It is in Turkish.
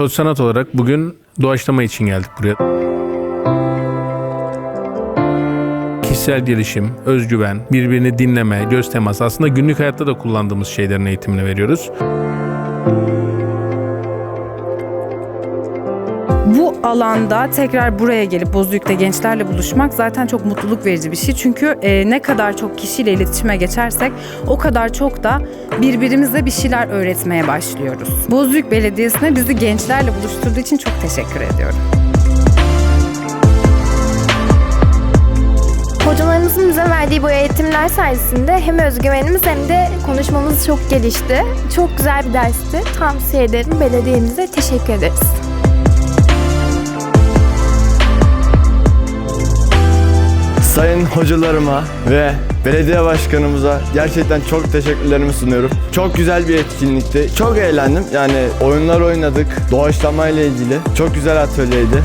Toz Sanat olarak bugün doğaçlama için geldik buraya. Kişisel gelişim, özgüven, birbirini dinleme, göz teması aslında günlük hayatta da kullandığımız şeylerin eğitimini veriyoruz. Bu alanda tekrar buraya gelip Bozüyük'te gençlerle buluşmak zaten çok mutluluk verici bir şey. Çünkü e, ne kadar çok kişiyle iletişime geçersek o kadar çok da birbirimize bir şeyler öğretmeye başlıyoruz. Bozüyük Belediyesi'ne bizi gençlerle buluşturduğu için çok teşekkür ediyorum. Hocalarımızın bize verdiği bu eğitimler sayesinde hem özgüvenimiz hem de konuşmamız çok gelişti. Çok güzel bir dersti. Tavsiye ederim. Belediyemize teşekkür ederiz. Sayın hocalarıma ve belediye başkanımıza gerçekten çok teşekkürlerimi sunuyorum. Çok güzel bir etkinlikti. Çok eğlendim. Yani oyunlar oynadık. Doğaçlama ile ilgili. Çok güzel atölyeydi.